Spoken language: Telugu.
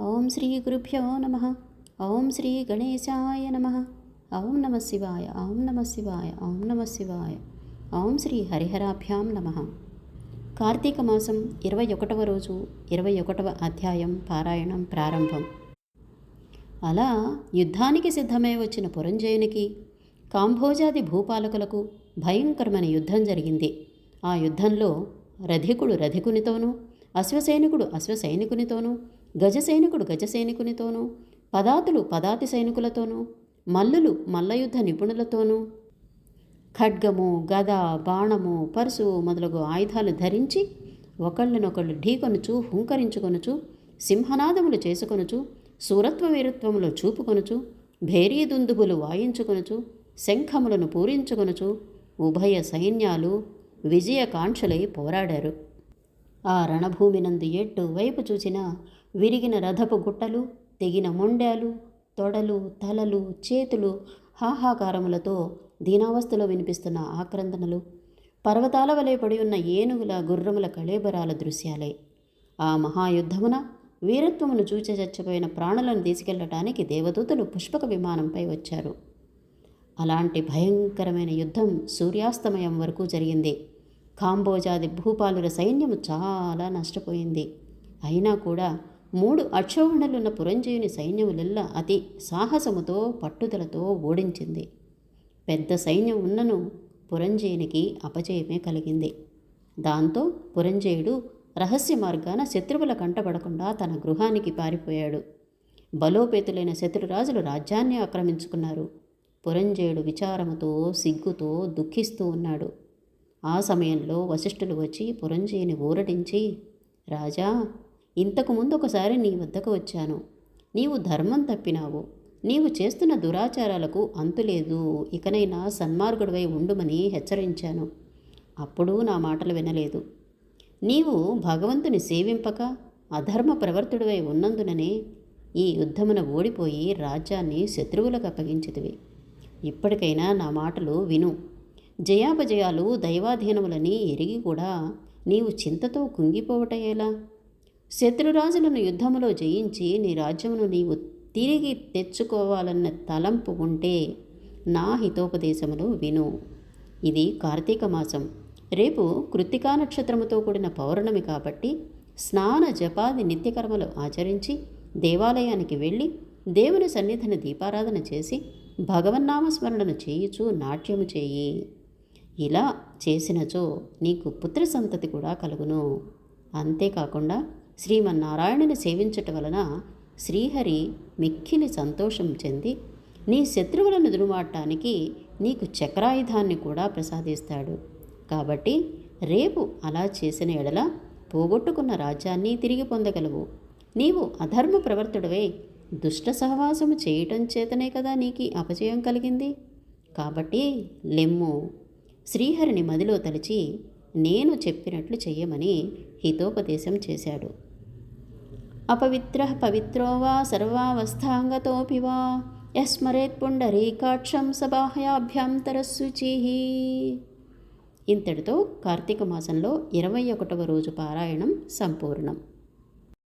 ఓం శ్రీ గురుభ్యో నమ. ఓం శ్రీ గణేశాయ నమ. ఓం నమ శివాయ. ఓం నమ శివాయ. ఓం నమ శివాయ. ఓం శ్రీ హరిహరాభ్యాం నమ. కార్తీక మాసం ఇరవై ఒకటవ రోజు ఇరవై ఒకటవ అధ్యాయం పారాయణం ప్రారంభం. అలా యుద్ధానికి సిద్ధమై వచ్చిన పురంజయునికి కాంభోజాది భూపాలకులకు భయంకరమైన యుద్ధం జరిగింది. ఆ యుద్ధంలో రధికుడు రధికునితోనూ అశ్వసైనికుడు అశ్వసైనికునితోనూ గజసైనికుడు గజసైనికునితోనూ పదాతులు పదాతి సైనికులతోనూ మల్లులు మల్లయుద్ధ నిపుణులతోనూ ఖడ్గము గద బాణము పరుసు మొదలగు ఆయుధాలు ధరించి ఒకళ్ళనొకళ్ళు ఢీకొనుచు హుంకరించుకొనుచు సింహనాదములు చేసుకొనుచు సూరత్వ వీరత్వములు చూపుకొనుచు భేరీదుందుబులు వాయించుకొనుచు శంఖములను పూరించుకొనుచు ఉభయ సైన్యాలు విజయకాంక్షలై పోరాడారు. ఆ రణభూమినందు ఎట్టు వైపు చూసినా విరిగిన రథపు గుట్టలు తెగిన మొండాలు తొడలు తలలు చేతులు హాహాకారములతో దీనావస్థలో వినిపిస్తున్న ఆక్రందనలు పర్వతాల వలె పడి ఉన్న ఏనుగుల గుర్రముల కళేబరాల దృశ్యాలే. ఆ మహాయుద్ధమున వీరత్వమును చూచి చచ్చిపోయిన ప్రాణులను తీసుకెళ్ళటానికి దేవదూతలు పుష్పక విమానంపై వచ్చారు. అలాంటి భయంకరమైన యుద్ధం సూర్యాస్తమయం వరకు జరిగింది. కాంబోజాది భూపాలుల సైన్యము చాలా నష్టపోయింది. అయినా కూడా మూడు అక్షోహణలున్న పురంజయుని సైన్యములెల్లా అతి సాహసముతో పట్టుదలతో ఓడించింది. పెద్ద సైన్యం ఉన్నను పురంజయునికి అపజయమే కలిగింది. దాంతో పురంజయుడు రహస్య మార్గాన శత్రువుల కంటపడకుండా తన గృహానికి పారిపోయాడు. బలోపేతులైన శత్రురాజులు రాజ్యాన్ని ఆక్రమించుకున్నారు. పురంజయుడు విచారముతో సిగ్గుతో దుఃఖిస్తూ ఉన్నాడు. ఆ సమయంలో వశిష్ఠులు వచ్చి పురంజయుని ఊరటించి రాజా ఇంతకు ముందు ఒకసారి నీ వద్దకు వచ్చాను. నీవు ధర్మం తప్పినావు. నీవు చేస్తున్న దురాచారాలకు అంతులేదు. ఇకనైనా సన్మార్గుడివై ఉండుమని హెచ్చరించాను. అప్పుడు నా మాటలు వినలేదు. నీవు భగవంతుని సేవింపక అధర్మ ప్రవర్తుడివై ఉన్నందుననే ఈ యుద్ధమున ఓడిపోయి రాజ్యాన్ని శత్రువులకు అప్పగించితివి. ఇప్పటికైనా నా మాటలు విను. జయాపజయాలు దైవాధీనములని ఎరిగి కూడా నీవు చింతతో కుంగిపోవటయేలా శత్రురాజులను యుద్ధములో జయించి నీ రాజ్యమును నీవు తిరిగి తెచ్చుకోవాలన్న తలంపు ఉంటే నా హితోపదేశములు విను. ఇది కార్తీక మాసం. రేపు కృత్తికా నక్షత్రముతో కూడిన పౌర్ణమి కాబట్టి స్నాన జపాది నిత్యకర్మలు ఆచరించి దేవాలయానికి వెళ్ళి దేవుని సన్నిధిని దీపారాధన చేసి భగవన్నామస్మరణను చేయుచు నాట్యము చేయి. ఇలా చేసినచో నీకు పుత్ర సంతతి కూడా కలుగును. అంతేకాకుండా శ్రీమన్నారాయణుని సేవించట వలన శ్రీహరి మిక్కిలి సంతోషం చెంది నీ శత్రువులను దురుమాడటానికి నీకు చక్రాయుధాన్ని కూడా ప్రసాదిస్తాడు. కాబట్టి రేపు అలా చేసిన ఎడల పోగొట్టుకున్న రాజ్యాన్ని తిరిగి పొందగలవు. నీవు అధర్మ ప్రవర్తుడవే దుష్ట సహవాసము చేయటం చేతనే కదా నీకు అపజయం కలిగింది. కాబట్టి లెమ్ము. శ్రీహరిని మదిలో తలిచి నేను చెప్పినట్లు చెయ్యమని హితోపదేశం చేశాడు. అపవిత్ర పవిత్రో వా సర్వావస్థాంగతోపి వా యస్మరేత్ పుండరీకాక్షం సబాహ్యాభ్యంతరశుచి ఇంతటితో కార్తీక మాసంలో ఇరవై ఒకటవ రోజు పారాయణం సంపూర్ణం.